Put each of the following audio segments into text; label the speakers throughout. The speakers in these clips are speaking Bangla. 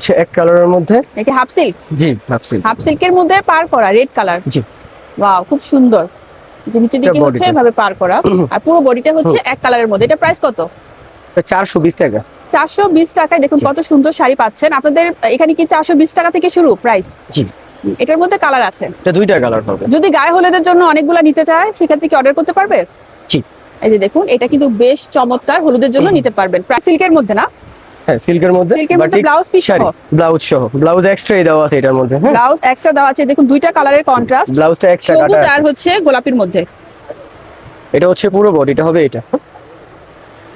Speaker 1: হচ্ছে এক কালারের মধ্যে।
Speaker 2: নাকি হাফ সিল্ক
Speaker 1: জি ভাবছি
Speaker 2: হাফ সিল্কের মধ্যে পার করা রেড কালার
Speaker 1: জি।
Speaker 2: ওয়াও খুব সুন্দর। যে নিচের দিকে হচ্ছে এভাবে পার করা। আর পুরো বডিটা হচ্ছে এক কালারের মধ্যে। এটা প্রাইস কত?
Speaker 1: চারশো বিশ টাকা।
Speaker 2: চারশো বিশ টাকায় দেখুন কত সুন্দর শাড়ি পাচ্ছেন। আপনাদের এখানে কি চারশো বিশ টাকা থেকে শুরু প্রাইস
Speaker 1: জি।
Speaker 2: এটার মধ্যে কালার আছে।
Speaker 1: এটা দুইটা কালার হবে।
Speaker 2: যদি গায়ে হলুদের জন্য অনেকগুলা নিতে চায় সেক্ষেত্রে কি অর্ডার করতে পারবে?
Speaker 1: জি।
Speaker 2: এই যে দেখুন এটা কিন্তু বেশ চমৎকার হলুদের জন্য নিতে পারবেন। সিল্কের মধ্যে না?
Speaker 1: হ্যাঁ সিল্কের মধ্যে
Speaker 2: সিল্কের মধ্যে ব্লাউজ পিস সহ?
Speaker 1: ব্লাউজ সহ। ব্লাউজ এক্সট্রা দেওয়া আছে এটার মধ্যে হ্যাঁ।
Speaker 2: ব্লাউজ এক্সট্রা দেওয়া আছে দেখুন দুইটা কালারের কন্ট্রাস্ট
Speaker 1: ব্লাউজটা এক্সট্রা
Speaker 2: সবুজ
Speaker 1: কাটা
Speaker 2: আর হচ্ছে গোলাপির মধ্যে।
Speaker 1: এটা হচ্ছে পুরো বডিটা হবে এটা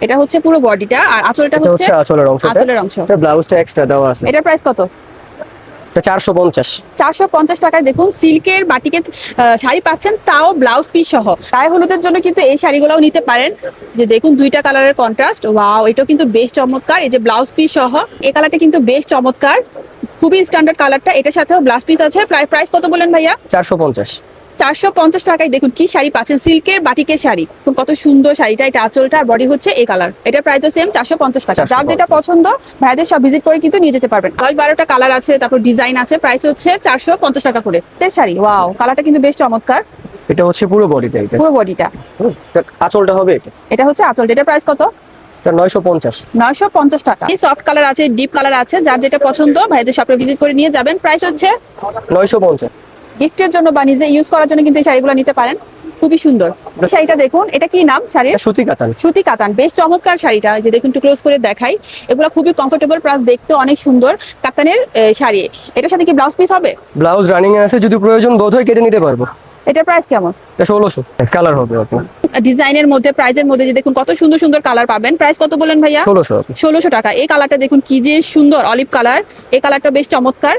Speaker 2: এটা হচ্ছে পুরো বডিটা আর আঁচলটা
Speaker 1: এটা
Speaker 2: হচ্ছে
Speaker 1: হচ্ছে আঁচলের অংশ
Speaker 2: আঁচলের অংশ।
Speaker 1: এটা ব্লাউজটা এক্সট্রা দেওয়া আছে।
Speaker 2: এটার প্রাইস কত?
Speaker 1: এটা চারশো পঞ্চাশ।
Speaker 2: চারশো পঞ্চাশ টাকায় দেখুন সিল্কের বাটিকে শাড়ি পাচ্ছেন তাও ব্লাউজ পিস সহ। গায়ে হলুদের জন্য কিন্তু এই শাড়িগুলোও নিতে পারেন। যে দেখুন দুইটা কালারের কন্ট্রাস্ট ওয়াও এটাও কিন্তু বেশ চমৎকার। এই যে ব্লাউজ পিস সহ এই কালারটা কিন্তু বেশ চমৎকার। খুবই স্ট্যান্ডার্ড কালারটা। এটার সাথেও ব্লাউজ পিস আছে। প্রায় প্রাইস কত বলেন ভাইয়া?
Speaker 1: চারশো পঞ্চাশ।
Speaker 2: চারশো পঞ্চাশ টাকায় দেখুন কি শাড়ি পাচ্ছেন। সিল্কের বাটিকের শাড়ি। কত সুন্দর শাড়িটা এটা আঁচলটা আর বডি হচ্ছে এই কালার এটার প্রাইসও সেম চারশো পঞ্চাশ টাকা। যার যেটা পছন্দ ভাইদের সব ভিজিট করে কিন্তু নিয়ে যেতে পারবেন। দশ বারোটা কালার আছে তারপর ডিজাইন আছে প্রাইস হচ্ছে চারশো পঞ্চাশ টাকা করে। তের শাড়ি ওয়াও কালারটা কিন্তু বেশ চমৎকার।
Speaker 1: এটা হচ্ছে পুরো বডিটা এটা।
Speaker 2: পুরো বডিটা
Speaker 1: আঁচলটা হবে এটা।
Speaker 2: এটা হচ্ছে আঁচল। এটা প্রাইস কত?
Speaker 1: এটা নয়শো পঞ্চাশ।
Speaker 2: নয়শো পঞ্চাশ টাকা। এই সফট কালার আছে ডিপ কালার আছে যার যেটা পছন্দ ভাইদের শপে ভিজিট করে নিয়ে যাবেন। প্রাইস হচ্ছে?
Speaker 1: নয়শো পঞ্চাশ।
Speaker 2: গিফটের জন্য বা নিজে ইউজ করার জন্য কিন্তু এই শাড়িগুলো নিতে পারেন। খুবই সুন্দর। শাড়িটা দেখুন এটা কি নাম শাড়ির?
Speaker 1: সুতি কাতান।
Speaker 2: সুতি কাতান বেশ চমৎকার শাড়িটা। যে দেখুন একটু ক্লোজ করে দেখাই। এগুলো খুবই কমফোর্টেবল প্লাস দেখতে অনেক সুন্দর কাতানের শাড়ি। এটার সাথে কি ব্লাউজ পিস হবে?
Speaker 1: ব্লাউজ রানিং এ আছে যদি প্রয়োজন বোধ হয় কেটে নিতে পারব।
Speaker 2: এটার প্রাইস কেমন?
Speaker 1: এটা ষোলোশো। কালার হবে আপনার
Speaker 2: ডিজাইনের মধ্যে প্রাইজের মধ্যে যে দেখুন কত সুন্দর সুন্দর কালার পাবেন। প্রাইস কত বলেন ভাইয়া?
Speaker 1: ষোলোশো।
Speaker 2: ষোলোশো টাকা। এই কালারটা দেখুন কি যে সুন্দর অলিভ কালার এই কালারটা বেশ চমৎকার।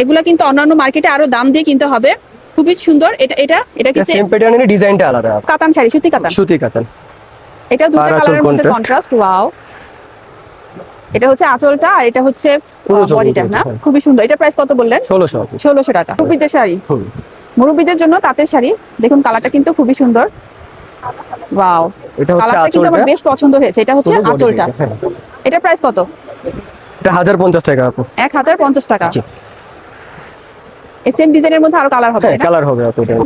Speaker 2: এগুলা কিন্তু অন্যান্য মার্কেটে আরও দাম দিয়ে কিনতে হবে। খুবই সুন্দর। এটা এটা এটা কি
Speaker 1: সেম প্যাটার্নের ডিজাইনটা আলাদা।
Speaker 2: কাতান শাড়ি সুতি কাতান।
Speaker 1: সুতি কাতান।
Speaker 2: এটা দুটো কালারের মধ্যে কন্ট্রাস্ট ওয়াও এটা হচ্ছে আঁচলটা আর এটা হচ্ছে বডিটা না?
Speaker 1: হ্যাঁ।
Speaker 2: খুবই সুন্দর। এটা প্রাইস কত বললেন?
Speaker 1: ষোলোশো।
Speaker 2: ষোলোশো টাকা। মুরব্বীদের শাড়ি?
Speaker 1: হুম।
Speaker 2: মুরব্বীদের জন্য তাঁতের শাড়ি। দেখুন কালারটা কিন্তু খুবই সুন্দর। ওয়াও
Speaker 1: এটা হচ্ছে
Speaker 2: কালারটা কিন্তু আমার বেশ পছন্দ হয়েছে। এটা হচ্ছে আঁচলটা।
Speaker 1: এটা, হ্যাঁ।
Speaker 2: প্রাইস কত?
Speaker 1: এটা হাজার পঞ্চাশ টাকা আপু।
Speaker 2: এক হাজার পঞ্চাশ টাকা।
Speaker 1: জি।
Speaker 2: এই সেম ডিজাইনের মধ্যে আরও কালার হবে
Speaker 1: হ্যাঁ কালার হবে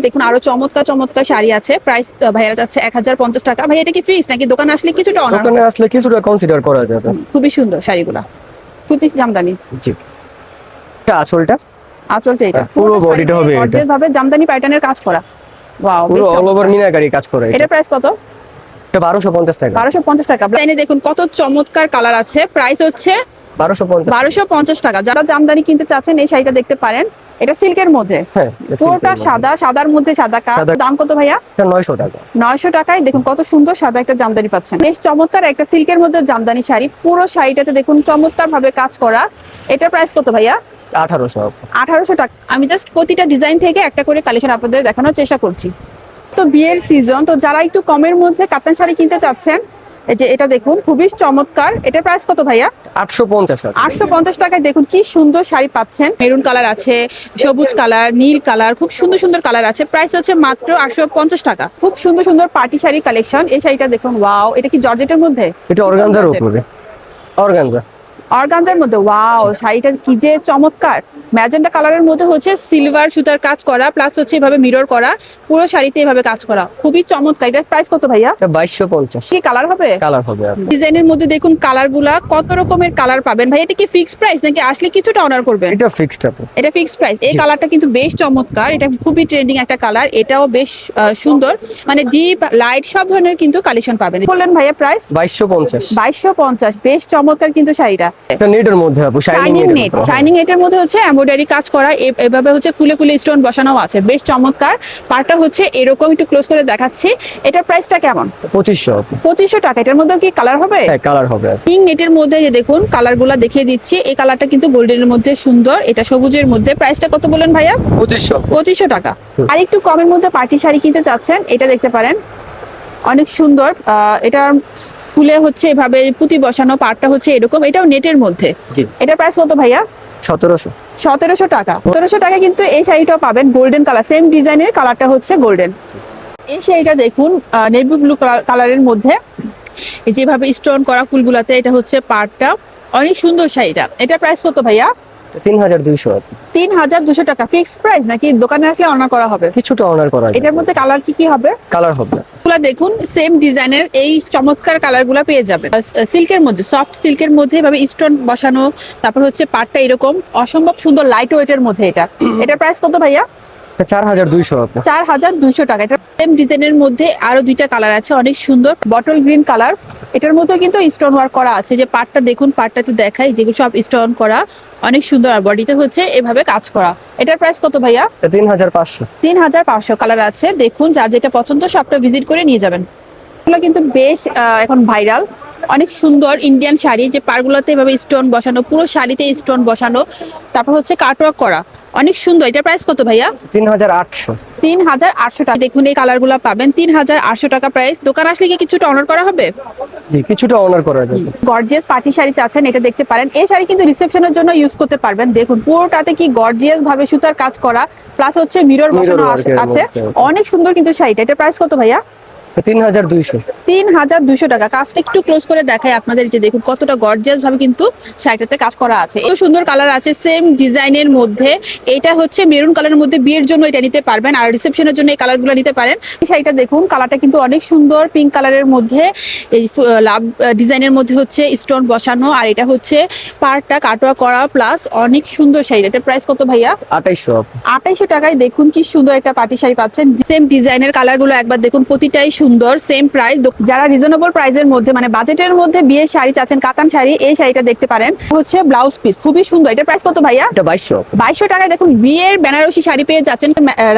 Speaker 2: দেখুন আরও চমৎকার চমৎকার শাড়ি আছে। প্রাইস ভাইয়ারা যাচ্ছে এক হাজার পঞ্চাশ টাকা। ভাই এটা কি ফ্রিজ নাকি দোকানে আসলে কিছুটা অনার
Speaker 1: দোকানে আসলে কিছুটা কনসিডার করা যাবে।
Speaker 2: খুবই সুন্দর শাড়িগুলা। সুতি জামদানি।
Speaker 1: জি। এটা আঁচলটা?
Speaker 2: আঁচলটা এটা।
Speaker 1: হ্যাঁ, পুরো
Speaker 2: পুরোটা
Speaker 1: body টা
Speaker 2: শাড়িতে
Speaker 1: হবে এটা।
Speaker 2: ভাবে জামদানি প্যাটার্নের কাজ করা। ওয়াও
Speaker 1: পুরো অল ওভার মিনাকারি কাজ করে এটা।
Speaker 2: প্রাইস কত?
Speaker 1: এটা বারোশো পঞ্চাশ টাকা।
Speaker 2: বারোশো পঞ্চাশ টাকা। লাইনে দেখুন কত চমৎকার কালার আছে। প্রাইস হচ্ছে
Speaker 1: বারোশো পঞ্চাশ
Speaker 2: বারোশো পঞ্চাশ টাকা। যারা জামদানি কিনতে চাচ্ছেন এই শাড়িটা দেখতে পারেন। এটা সিল্কের মধ্যে।
Speaker 1: হ্যাঁ
Speaker 2: পুরোটা সাদা সাদার মধ্যে সাদা কাজ দাম কত ভাইয়া?
Speaker 1: নয়শো টাকা।
Speaker 2: নয়শো টাকায় দেখুন কত সুন্দর সাদা একটা জামদানি পাচ্ছেন। বেশ চমৎকার একটা সিল্কের মধ্যে জামদানি শাড়ি। পুরো শাড়িটাতে দেখুন চমৎকার ভাবে কাজ করা। এটার প্রাইস কত ভাইয়া?
Speaker 1: আঠারোশো।
Speaker 2: আঠারোশো টাকা। আমি জাস্ট প্রতিটা ডিজাইন থেকে একটা করে কালেকশন আপনাদের দেখানোর চেষ্টা করছি। তো বিয়ের সিজন তো যারা একটু কমের মধ্যে কাতান শাড়ি কিনতে চাচ্ছেন এই যে এটা দেখুন খুবই চমৎকার। এটার প্রাইস কত ভাইয়া?
Speaker 1: আটশো পঞ্চাশ
Speaker 2: আটশো পঞ্চাশ টাকায় দেখুন কি সুন্দর শাড়ি পাচ্ছেন। মেরুন কালার আছে সবুজ কালার নীল কালার খুব সুন্দর সুন্দর কালার আছে। প্রাইস হচ্ছে মাত্র আটশো পঞ্চাশ টাকা। খুব সুন্দর সুন্দর পার্টি শাড়ি কালেকশন এই শাড়িটা দেখুন ওয়াও এটা কি জর্জেটের মধ্যে?
Speaker 1: এটা অর্গানজার উপরে। অর্গানজা
Speaker 2: অর্গানজার মধ্যে ওয়াও শাড়িটা কি যে চমৎকার। ম্যাজেন্টা কালারের মধ্যে হচ্ছে সিলভার সুতার কাজ করা প্লাস হচ্ছে এভাবে মিরর করা পুরো শাড়িতে এভাবে কাজ করা। খুবই চমৎকার। এটার প্রাইস কত ভাইয়া?
Speaker 1: বাইশশো পঞ্চাশ।
Speaker 2: কি কালার হবে?
Speaker 1: কালার হবে
Speaker 2: ডিজাইনের মধ্যে দেখুন কালারগুলা কত রকমের কালার পাবেন। ভাই এটা কি ফিক্সড প্রাইস নাকি আসলে কিছুটা অনার করবেন?
Speaker 1: এটা ফিক্সড আপু।
Speaker 2: এটা ফিক্সড প্রাইস এই কালারটা কিন্তু বেশ চমৎকার। এটা খুবই ট্রেন্ডিং একটা কালার এটাও বেশ সুন্দর। মানে ডিপ লাইট সব ধরনের কিন্তু কালেকশন পাবেন। বললেন ভাইয়া প্রাইস
Speaker 1: বাইশশো পঞ্চাশ।
Speaker 2: বাইশশো পঞ্চাশ। বেশ চমৎকার কিন্তু শাড়িটা।
Speaker 1: এটা নেটের মধ্যে আপু
Speaker 2: শাইনিং
Speaker 1: শাইনিং
Speaker 2: নেট শাইনিং নেটের মধ্যে। হচ্ছে এমব্রয়ডারি কাজ করা এভাবে হচ্ছে ফুলে ফুলে স্টোন বসানো আছে। বেশ চমৎকার। পার্টটা হচ্ছে এরকম একটু ক্লোজ করে দেখাচ্ছি। এটার প্রাইসটা কেমন?
Speaker 1: পঁচিশশো। আপু
Speaker 2: পঁচিশশো টাকা। এটার মধ্যে কি কালার হবে?
Speaker 1: হ্যাঁ কালার হবে। আপু
Speaker 2: নেটের মধ্যে যে দেখুন কালারগুলো দেখিয়ে দিচ্ছি। এই কালারটা কিন্তু গোল্ডেনের মধ্যে সুন্দর। এটা সবুজের মধ্যে। প্রাইসটা কত বলেন ভাইয়া?
Speaker 1: পঁচিশশো।
Speaker 2: পঁচিশশো টাকা।
Speaker 1: হুম।
Speaker 2: আর একটু কমের মধ্যে পার্টি শাড়ি কিনতে চাচ্ছেন এটা দেখতে পারেন। অনেক সুন্দর। আহ, ফুলে হচ্ছে এভাবে পুঁতি বসানো পাটটা হচ্ছে এরকম এটাও নেটের মধ্যে।
Speaker 1: জি।
Speaker 2: এটার প্রাইস কত ভাইয়া?
Speaker 1: সতেরোশো।
Speaker 2: সতেরোশো টাকা। সতেরোশো টাকা কিন্তু এই শাড়িটাও পাবেন গোল্ডেন কালার সেম ডিজাইনের কালারটা হচ্ছে গোল্ডেন এই শাড়িটা দেখুন নেভি ব্লু কালারের মধ্যে। এই যেভাবে স্টোন করা ফুলগুলাতে এটা হচ্ছে পাটটা। অনেক সুন্দর শাড়িটা। এটা প্রাইস কত ভাইয়া?
Speaker 1: তিন হাজার দুইশো
Speaker 2: তিন হাজার দুশো টাকা। ফিক্সড প্রাইস নাকি দোকানে আসলে অনার করা হবে?
Speaker 1: কিছুটা অনার করা
Speaker 2: এটার মধ্যে কালার কি কি হবে?
Speaker 1: কালার হবে।
Speaker 2: গুলা দেখুন সেম ডিজাইনের এই চমৎকার কালারগুলা পেয়ে যাবেন। সিল্কের মধ্যে সফট সিল্কের মধ্যে এভাবে স্টোন বসানো তারপর হচ্ছে পাটটা এরকম। অসম্ভব সুন্দর লাইট ওয়েটের মধ্যে এটা। এটার প্রাইস কত ভাইয়া?
Speaker 1: চার হাজার দুইশো
Speaker 2: চার হাজার দুইশো টাকা। এটা সেম ডিজাইনের মধ্যে আরও দুইটা কালার আছে অনেক সুন্দর। বটল গ্রিন কালার এটার মধ্যে কিন্তু স্টোন ওয়ার্ক করা আছে যে পাটটা দেখুন পাটটা একটু দেখাই যেগুলো সব স্টোন করা অনেক সুন্দর আর বডিতে হচ্ছে এভাবে কাজ করা। এটার প্রাইস কত ভাইয়া?
Speaker 1: তিন হাজার পাঁচশো।
Speaker 2: তিন হাজার পাঁচশো কালার আছে। দেখুন যার যেটা পছন্দ সবটা ভিজিট করে নিয়ে যাবেন। এগুলো কিন্তু বেশ এখন ভাইরাল অনেক সুন্দর ইন্ডিয়ান শাড়ি যে পারগুলোতে এভাবে স্টোন বসানো পুরো শাড়িতে স্টোন বসানো তারপর হচ্ছে কাটওয়ার্ক করা। অনেক সুন্দর। এটার প্রাইস কত ভাইয়া?
Speaker 1: তিন হাজার আটশো।
Speaker 2: তিন হাজার আটশো টাকা। দেখুন এই কালারগুলো পাবেন। তিন হাজার আটশো টাকা প্রাইস দোকান আসলে কি কিছুটা অনার করা হবে?
Speaker 1: জি কিছুটা অনার করা যাবে।
Speaker 2: গর্জিয়াস পার্টি শাড়ি চাচ্ছেন এটা দেখতে পারেন। এই শাড়ি কিন্তু রিসেপশনের জন্য ইউজ করতে পারবেন। দেখুন পুরোটাতে কি গর্জিয়াস ভাবে সুতার কাজ করা। প্লাস হচ্ছে মিরর বসানো আছে। অনেক সুন্দর কিন্তু শাড়িটা। এটা প্রাইস কত ভাইয়া?
Speaker 1: তিন হাজার দুইশো।
Speaker 2: তিন হাজার দুশো টাকা। কাজটা একটু ক্লোজ করে দেখাই আপনাদের যে দেখুন কতটা গর্জিয়াস ভাবে কিন্তু শাড়িটাতে কাজ করা আছে। এত সুন্দর কালার আছে সেম ডিজাইনের মধ্যে। এটা হচ্ছে মেরুন কালারের মধ্যে বিয়ের জন্য এটা নিতে পারবেন আর রিসেপশনের জন্য এই কালারগুলো নিতে পারেন। এই শাড়িটা দেখুন কালারটা কিন্তু অনেক সুন্দর পিঙ্ক কালারের মধ্যে। এই লাভ ডিজাইনের মধ্যে হচ্ছে স্টোন বসানো আর এটা হচ্ছে পার্টটা কাটোয়া করা প্লাস অনেক সুন্দর শাড়ি। এটা প্রাইস কত ভাইয়া?
Speaker 1: আঠাইশো
Speaker 2: আঠাইশো টাকায় দেখুন কি সুন্দর একটা পাটি শাড়ি পাচ্ছেন। সেম ডিজাইনের কালারগুলো একবার দেখুন প্রতিটাই সুন্দর সেম প্রাইস যারা রিজনেবল প্রাইসের মধ্যে মানে বাজেটের মধ্যে বিয়ের শাড়ি চাচ্ছেন কাতান শাড়ি এই শাড়িটা দেখতে পারেন। হচ্ছে ব্লাউজ পিস খুবই সুন্দর। এটা প্রাইস কত ভাইয়া?
Speaker 1: এটা বাইশশো।
Speaker 2: টাকায় দেখুন বিয়ের বেনারসি শাড়ি পেয়ে যাচ্ছেন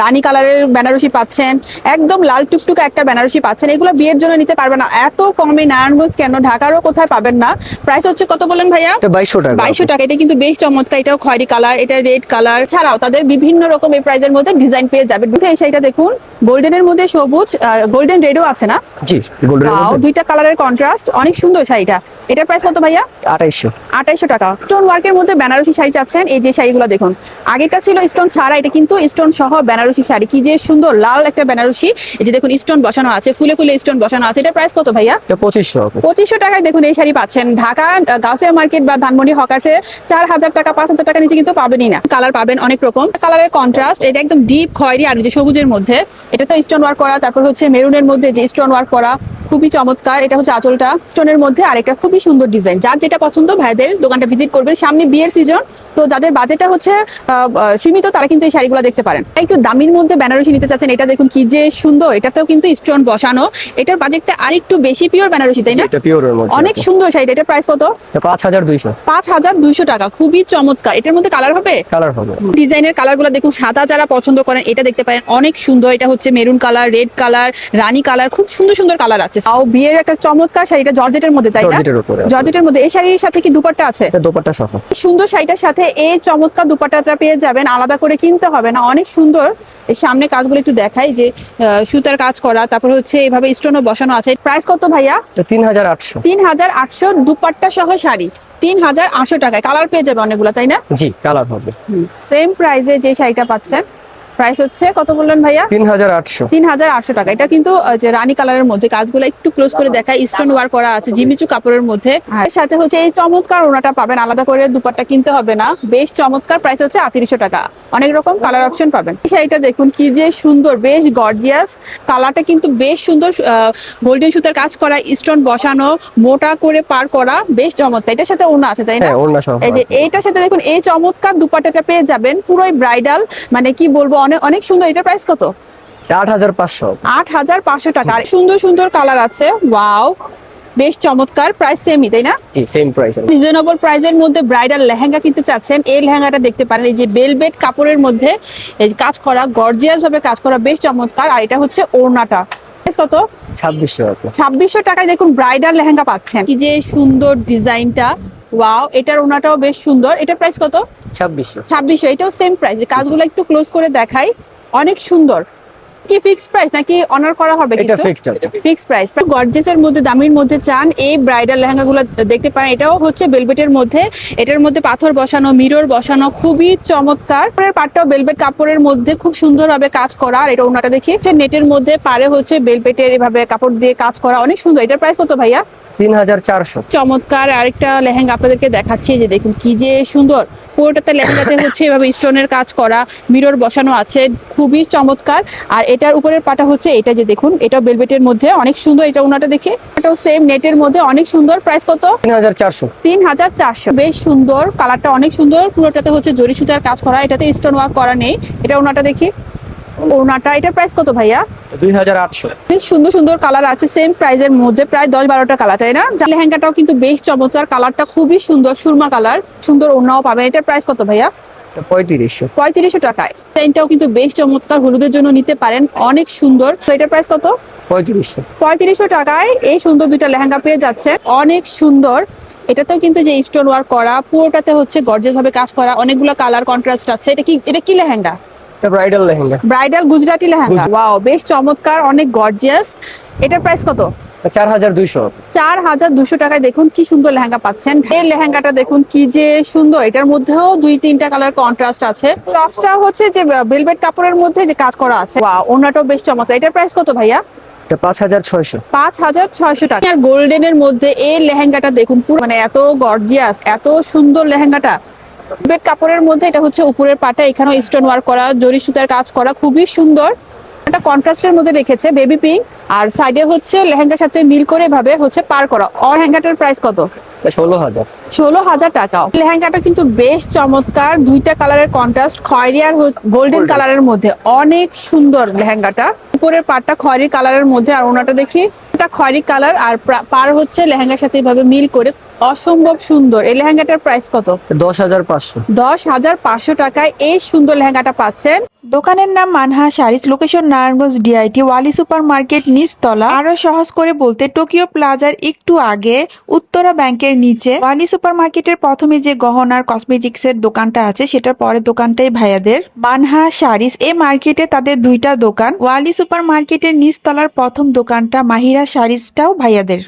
Speaker 2: রানী কালারের বেনারসি পাচ্ছেন একদম লাল টুকটুকা একটা বেনারসি পাচ্ছেন। এগুলো বিয়ের জন্য নিতে পারবেন না। এত কমে নারায়ণগঞ্জ কেন? ঢাকারও কোথায় পাবেন না। প্রাইস হচ্ছে কত বলেন ভাইয়া?
Speaker 1: এটা বাইশশো টাকা।
Speaker 2: বাইশশো টাকা। এটা কিন্তু বেশ চমৎকার। এটাও খয়েরি কালার এটা রেড কালার। ছাড়াও তাদের বিভিন্ন রকম এই প্রাইজের মধ্যে ডিজাইন পেয়ে যাবে। এই শাড়িটা দেখুন গোল্ডেনের মধ্যে সবুজ গোল্ডেন রেডও আছে না?
Speaker 1: জি। গোল্ডেন
Speaker 2: দুইটা কালারের কন্ট্রাস্ট অনেক সুন্দর শাড়িটা। এটার প্রাইস কত ভাইয়া?
Speaker 1: আঠাইশো
Speaker 2: আঠাইশো টাকা। স্টোন ওয়ার্কের মধ্যে বেনারসি শাড়ি চাচ্ছেন এই যে শাড়িগুলো দেখুন। আগেটা ছিল স্টোন ছাড়া এটা কিন্তু স্টোন সহ বেনারসি শাড়ি। কি যে সুন্দর লাল একটা বেনারসি। এই যে দেখুন স্টোন বসানো আছে ফুলে ফুলে স্টোন বসানো আছে। প্রাইস কত ভাইয়া? টাকায় দেখুন এই শাড়ি পাচ্ছেন। ঢাকা গাউসিয়া মার্কেট বা ধানমন্ডি হকার্সে চার হাজার টাকা পাঁচ হাজার টাকা নিচে কিন্তু পাবেনই না। কালার পাবেন অনেক রকম। কালারের কন্ট্রাস্ট এটা একদম ডিপ খয়েরি আর যে সবুজের মধ্যে। এটা তো স্টোন ওয়ার্ক করা তারপর হচ্ছে মেরুনের মধ্যে যে স্টোন ওয়ার্ক করা খুবই চমৎকার। এটা হচ্ছে আঁচলটা। স্টোনের মধ্যে আর একটা খুবই সুন্দর ডিজাইন। যার যেটা পছন্দ, ভাইদের দোকানটা ভিজিট করবেন। সামনে বিয়ের সিজন তো যাদের বাজেটটা হচ্ছে সীমিত তারা কিন্তু এই শাড়িগুলো দেখতে পারেন। একটু দামির মধ্যে বেনারসি নিতে চাচ্ছেন এটা দেখুন কি যে সুন্দর এটাতেও কিন্তু স্টোন বসানো। এটার বাজেটটা আরেকটু বেশি পিওর বেনারসি তাই না?
Speaker 1: এটা
Speaker 2: অনেক সুন্দর শাড়ি এটার প্রাইস কত?
Speaker 1: এটা পাঁচ হাজার দুইশো।
Speaker 2: পাঁচ হাজার দুইশো টাকা খুবই চমৎকার। এটার মধ্যে কালার হবে?
Speaker 1: কালার হবে।
Speaker 2: ডিজাইনের কালারগুলো দেখুন সাদা যারা পছন্দ করেন এটা দেখতে পারেন অনেক সুন্দর। এটা হচ্ছে মেরুন কালার রেড কালার রানী কালার খুব সুন্দর সুন্দর কালার আছে। তাও বিয়ের একটা চমৎকার শাড়িটা জর্জেটের মধ্যে তাই না?
Speaker 1: জর্জেটের
Speaker 2: মধ্যে এই শাড়ির সাথে কি দুপাট্টা আছে?
Speaker 1: এটা দোপাট্টা সহ।
Speaker 2: সুন্দর শাড়িটার সাথে এই চমৎকার দুপাটাটা পেয়ে যাবেন। আলাদা করে কিনতে হবে না। অনেক সুন্দর। সামনে কাজগুলো একটু দেখাই যে সুতার কাজ করা তারপর হচ্ছে এইভাবে স্টোনও বসানো আছে। প্রাইস কত ভাইয়া?
Speaker 1: তিন হাজার আটশো।
Speaker 2: তিন হাজার আটশো দুপাট্টা সহ শাড়ি। তিন হাজার আটশো টাকায়। কালার পেয়ে যাবে অনেকগুলো তাই না?
Speaker 1: জি কালার হবে।
Speaker 2: সেম প্রাইসে যে শাড়িটা পাচ্ছেন। প্রাইস হচ্ছে কত বললেন ভাইয়া?
Speaker 1: তিন হাজার আটশো।
Speaker 2: তিন হাজার আটশো টাকা। এটা কিন্তু যে রানী কালারের মধ্যে কাজগুলো একটু ক্লোজ করে দেখায় স্টোন ওয়ার করা আছে জিমিচু কাপড়ের মধ্যে। এর সাথে হচ্ছে এই চমৎকার ওনাটা পাবেন। আলাদা করে দুপাট্টা কিনতে হবে না। বেশ চমৎকার প্রাইস হচ্ছে আটত্রিশশো টাকা। অনেক রকম কালার অপশন পাবেন। শাড়িটা দেখুন কি যে সুন্দর বেশ গর্জিয়াস কালারটা কিন্তু বেশ সুন্দর গোল্ডেন সুতার কাজ করা স্টোন বসানো মোটা করে পার করা বেশ চমৎকার। এটার সাথে ওনা আছে তাই না?
Speaker 1: হ্যাঁ ওড়না
Speaker 2: এই যে এইটার সাথে দেখুন এই চমৎকার দুপাট্টাটা পেয়ে যাবেন। পুরোই ব্রাইডাল মানে কি বলব অনেক অনেক সুন্দর। এটার প্রাইস কত?
Speaker 1: আট হাজার পাঁচশো।
Speaker 2: আট হাজার পাঁচশো টাকা। আর সুন্দর সুন্দর কালার আছে। ওয়াও বেশ চমৎকার। প্রাইস সেমই তাই না?
Speaker 1: জি সেম প্রাইস
Speaker 2: রিজনেবল প্রাইসের মধ্যে ব্রাইডাল লেহেঙ্গা কিনতে চাচ্ছেন এই লেহেঙ্গাটা দেখতে পারেন। এই যে বেলবেট কাপড়ের মধ্যে এই কাজ করা গর্জিয়াস ভাবে কাজ করা বেশ চমৎকার। আর এটা হচ্ছে ওড়নাটা। কত?
Speaker 1: ছাব্বিশশো
Speaker 2: ছাব্বিশশো টাকায় দেখুন ব্রাইডাল লেহেঙ্গা পাচ্ছেন। কি যে সুন্দর ডিজাইনটা ওয়াও এটার ওনাটাও বেশ সুন্দর। এটার প্রাইস কত?
Speaker 1: ছাব্বিশশো।
Speaker 2: ছাব্বিশশো এটাও সেম প্রাইস কাজগুলো একটু ক্লোজ করে দেখাই। অনেক সুন্দর। কি ফিক্সড প্রাইস নাকি অনার করা হবে
Speaker 1: এটা
Speaker 2: কিছু?
Speaker 1: ফিক্সড আছে
Speaker 2: ফিক্স প্রাইস গর্জেসের মধ্যে দামির মধ্যে চান এই ব্রাইডাল লেহেঙ্গাগুলো দেখতে পারেন এটাও হচ্ছে মধ্যে। এটার মধ্যে পাথর বসানো মিরর বসানো খুবই চমৎকার। পরের পাটটাও কাপড়ের মধ্যে খুব সুন্দরভাবে কাজ করা। আর এটা ওনাটা দেখি নেটের মধ্যে পারে হচ্ছে বেলভেটের এভাবে কাপড় দিয়ে কাজ করা। অনেক সুন্দর। এটার প্রাইস কত ভাইয়া?
Speaker 1: তিন হাজার চারশো।
Speaker 2: চমৎকার। আরেকটা লেহেঙ্গা আপনাদেরকে দেখাচ্ছি যে দেখুন কি যে সুন্দর। পুরোটাতে লেহেঙ্গাতে হচ্ছে এভাবে স্টোনের কাজ করা মিরর বসানো আছে খুবই চমৎকার। আর এটার উপরের পাটা হচ্ছে এটা যে দেখুন এটা বেলভেটের মধ্যে অনেক সুন্দর এটা ওনাটা দেখে। এটাও সেম নেটের মধ্যে অনেক সুন্দর। প্রাইস কত?
Speaker 1: তিন হাজার চারশো।
Speaker 2: তিন হাজার চারশো। বেশ সুন্দর কালারটা অনেক সুন্দর। পুরোটাতে হচ্ছে জরি সুতার কাজ করা এটাতে স্টোন ওয়ার্ক করা নেই। এটা ওনাটা দেখি। ওনাটা এটার প্রাইস কত ভাইয়া?
Speaker 1: দুই হাজার আটশো।
Speaker 2: বেশ সুন্দর সুন্দর কালার আছে সেম প্রাইজের মধ্যে প্রায় দশ বারোটা কালার তাই না? লেহেঙ্গাটাও কিন্তু বেশ চমৎকার কালারটা খুবই সুন্দর সুরমা কালার সুন্দর ওনাও পাবেন। এটার প্রাইস কত ভাইয়া?
Speaker 1: পঁয়ত্রিশশো।
Speaker 2: পঁয়ত্রিশশো টাকায় সেন্টটাও কিন্তু বেশ চমৎকার হলুদের জন্য নিতে পারেন অনেক সুন্দর। তো এটার প্রাইস কত?
Speaker 1: পঁয়ত্রিশশো।
Speaker 2: পঁয়ত্রিশশো টাকায় এই সুন্দর দুইটা লেহেঙ্গা পেয়ে যাচ্ছে। অনেক সুন্দর। এটাতেও কিন্তু যে স্টোন ওয়ার্ক করা পুরোটাতে হচ্ছে গর্জেস ভাবে কাজ করা অনেকগুলো কালার কন্ট্রাস্ট আছে। এটা কি এটা কি lehenga?
Speaker 1: Bridal lehenga.
Speaker 2: Bridal Gujarati lehenga. Wow বেশ চমৎকার অনেক গর্জিয়াস এটার প্রাইস কত? টাকায় দেখুন কি সুন্দর লেহেঙ্গা পাচ্ছেন। এই লেহেঙ্গাটা দেখুন কি যে সুন্দর। এটার মধ্যেও দুই তিনটা কালার কন্ট্রাস্ট আছে। টপসটা হচ্ছে যে বেলভেট কাপড়ের মধ্যে যে কাজ করা আছে। ওনাটাও বেশ চমৎকার। এটার প্রাইস কত ভাইয়া? টাকা। আর গোল্ডেনের মধ্যে এই লেহেঙ্গাটা দেখুন মানে এত গর্জিয়াস এত সুন্দর লেহেঙ্গাটা। কাপড়ের মধ্যে এটা হচ্ছে উপরের পাটা। এখানেও স্টোন ওয়ার্ক করা জরি সুতার কাজ করা খুবই সুন্দর। একটা কন্ট্রাস্টের মধ্যে রেখেছে বেবি পিঙ্ক আর সাইডে হচ্ছে লেহেঙ্গার সাথে মিল করে ভাবে হচ্ছে পার করা। অর লেহেঙ্গাটার প্রাইস কত?
Speaker 1: ষোলো হাজার।
Speaker 2: ষোলো হাজার টাকা। লেহেঙ্গাটা কিন্তু বেশ চমৎকার দুইটা কালারের কন্ট্রাস্ট খয়েরি আর গোল্ডেন কালারের মধ্যে। অনেক সুন্দর লেহেঙ্গাটা। উপরের পাটটা খয়েরি কালারের মধ্যে আর ওনাটা দেখি। এটা খয়েরি কালার আর পার হচ্ছে লেহেঙ্গার সাথে এভাবে মিল করে অসম্ভব সুন্দর। এই লেহেঙ্গাটার প্রাইস কত?
Speaker 1: দশ হাজার পাঁচশো।
Speaker 2: দশ হাজার পাঁচশো টাকায় এই সুন্দর লেহেঙ্গাটা পাচ্ছেন।
Speaker 3: দোকানের নাম Manha saris location Narayanganj DIT ওয়ালি সুপার মার্কেট নিচতলা। আরও সহজ করে বলতে টোকিও প্লাজার একটু আগে উত্তরা ব্যাংকের নিচে ওয়ালি সুপার মার্কেটের প্রথমে যে গহনার কসমেটিক্স এর দোকানটা আছে সেটার পরের দোকানটাই ভাইয়াদের। মানহা শাড়িস এই মার্কেটে তাদের দুইটা দোকান। ওয়ালি সুপার মার্কেটের নিচতলার প্রথম দোকানটা মাহিরা শাড়িসটাও ভাইয়াদের।